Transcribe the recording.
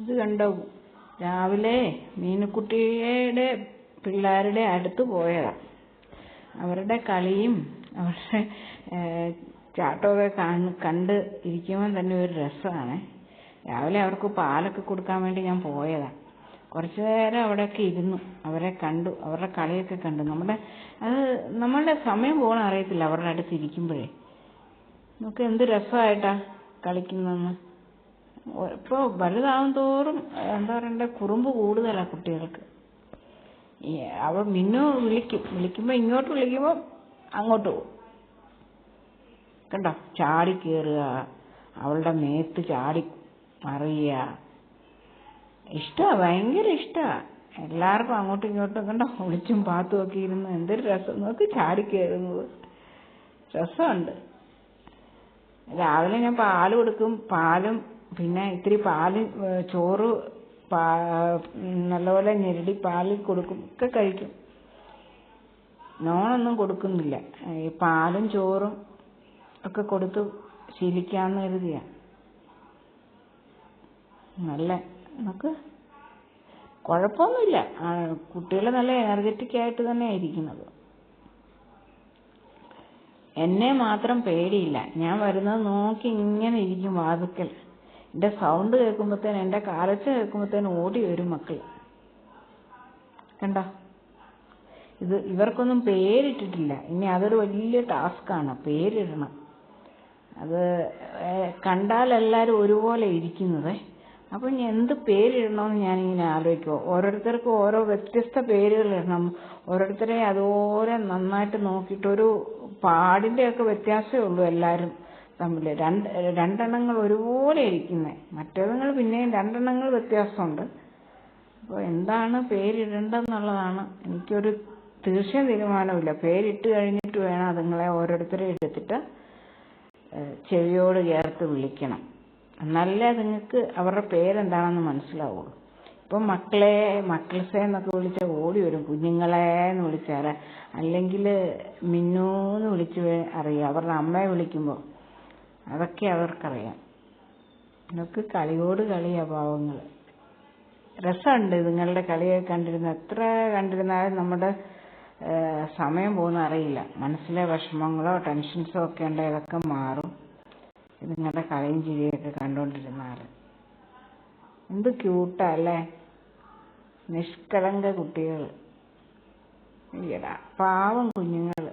ഇത് കണ്ടോ? രാവിലെ മീനുക്കുട്ടിയുടെ പിള്ളേരുടെ അടുത്ത് പോയതാ. അവരുടെ കളിയും അവരുടെ ചാട്ടമൊക്കെ കാണ- കണ്ട് ഇരിക്കുമ്പോൾ തന്നെ ഒരു രസമാണ്. രാവിലെ അവർക്ക് പാലൊക്കെ കൊടുക്കാൻ വേണ്ടി ഞാൻ പോയതാ. കുറച്ചു നേരം അവിടെയൊക്കെ ഇരുന്നു. അവരെ കണ്ടു. അവരുടെ കളിയൊക്കെ കണ്ടു. നമ്മുടെ അത് നമ്മളുടെ സമയം പോകണം അറിയത്തില്ല. അവരുടെ അടുത്ത് ഇരിക്കുമ്പോഴേ. നമുക്ക് എന്ത് രസമായിട്ടാ കളിക്കുന്നതെന്ന്. ഇപ്പോൾ വലുതാവും തോറും എന്താ പറയണ്ടേ കുറുമ്പ് കൂടുതലാ കുട്ടികൾക്ക്. അവൾ മിന്നു വിളിക്കും. വിളിക്കുമ്പോൾ ഇങ്ങോട്ട് വിളിക്കുമ്പോൾ അങ്ങോട്ട് പോകും. കണ്ടോ? ചാടി കയറുക അവളുടെ മേത്ത് ചാടി മറിയുക. ഇഷ്ടാ ഭയങ്കര ഇഷ്ടാ. എല്ലാവർക്കും അങ്ങോട്ടും ഇങ്ങോട്ടും കണ്ടോ? ഒളിച്ചും പാത്തും ഒക്കെ ഇരുന്ന് എന്തൊരു രസം. നോക്ക് ചാടി കയറുന്നത് രസമുണ്ട്. രാവിലെ ഞാൻ പാൽ കൊടുക്കും. പാലും പിന്നെ ഇത്തിരി പാൽ ചോറ് നല്ലപോലെ ഞെരടി പാലിൽ കൊടുക്കും ഒക്കെ കഴിക്കും. നോണൊന്നും കൊടുക്കുന്നില്ല. ഈ പാലും ചോറും ഒക്കെ കൊടുത്ത് ശീലിക്കാന്ന് കരുതിയ. നല്ല നമുക്ക് കുഴപ്പമൊന്നുമില്ല. കുട്ടികൾ നല്ല എനർജറ്റിക് ആയിട്ട് തന്നെയാണ് ഇരിക്കുന്നത്. എന്നെ മാത്രം പേടിയില്ല. ഞാൻ വരുന്നത് നോക്കി ഇങ്ങനെ ഇരിക്കും വാതുക്കൽ. എന്റെ സൗണ്ട് കേൾക്കുമ്പോഴത്തേന് എന്റെ കാലച്ച കേൾക്കുമ്പോഴത്തേന് ഓടി വരും മക്കൾ കണ്ടോ? ഇത് ഇവർക്കൊന്നും പേരിട്ടിട്ടില്ല. ഇനി അതൊരു വലിയ ടാസ്ക്കാണ് പേരിടണം. അത് കണ്ടാൽ എല്ലാവരും ഒരുപോലെ ഇരിക്കുന്നത്. അപ്പം ഇനി എന്ത് പേരിടണമെന്ന് ഞാനിങ്ങനെ ആലോചിക്കുമോ ഓരോരുത്തർക്കും ഓരോ വ്യത്യസ്ത പേരുകൾ ഇടണം. ഓരോരുത്തരെ അതുപോലെ നന്നായിട്ട് നോക്കിയിട്ട് ഒരു പാടിന്റെയൊക്കെ വ്യത്യാസമേ ഉള്ളൂ എല്ലാവരും തമ്മിൽ രണ്ട് രണ്ടെണ്ണങ്ങൾ ഒരുപോലെ ഇരിക്കുന്നത് മറ്റേതുങ്ങൾ പിന്നെയും രണ്ടെണ്ണങ്ങൾ വ്യത്യാസമുണ്ട്. അപ്പോൾ എന്താണ് പേരിടേണ്ടതെന്നുള്ളതാണ് എനിക്കൊരു തീർച്ചയായും തീരുമാനമില്ല പേരിട്ട് കഴിഞ്ഞിട്ട് വേണം അതുങ്ങളെ ഓരോരുത്തരെ എടുത്തിട്ട് ചെവിയോട് ചേർത്ത് വിളിക്കണം. എന്നാലേ അതുങ്ങൾക്ക് അവരുടെ പേരെന്താണെന്ന് മനസ്സിലാവുള്ളൂ. ഇപ്പം മക്കളെ മക്കിൾസേ എന്നൊക്കെ വിളിച്ച ഓടി വരും. കുഞ്ഞുങ്ങളെ എന്ന് വിളിച്ചാൽ അല്ലെങ്കിൽ മിന്നു എന്ന് വിളിച്ച് അറിയാം. അവരുടെ അമ്മയെ വിളിക്കുമ്പോൾ അതൊക്കെ അവർക്കറിയാം. നിങ്ങൾക്ക് കളിയോട് കളിയാ പാവങ്ങൾ രസമുണ്ട് നിങ്ങളുടെ കളിയൊക്കെ കണ്ടിരുന്ന എത്ര കണ്ടിരുന്നാലും നമ്മുടെ സമയം പോകുന്ന അറിയില്ല. മനസ്സിലെ വിഷമങ്ങളോ ടെൻഷൻസോ ഒക്കെ ഉണ്ടെങ്കിൽ മാറും. നിങ്ങളുടെ കളിയും ചിരിയൊക്കെ കണ്ടുകൊണ്ടിരുന്നാൽ എന്ത് ക്യൂട്ടാ അല്ലേ? നിഷ്കളങ്ക കുട്ടികൾ ഈടാ പാവം കുഞ്ഞുങ്ങൾ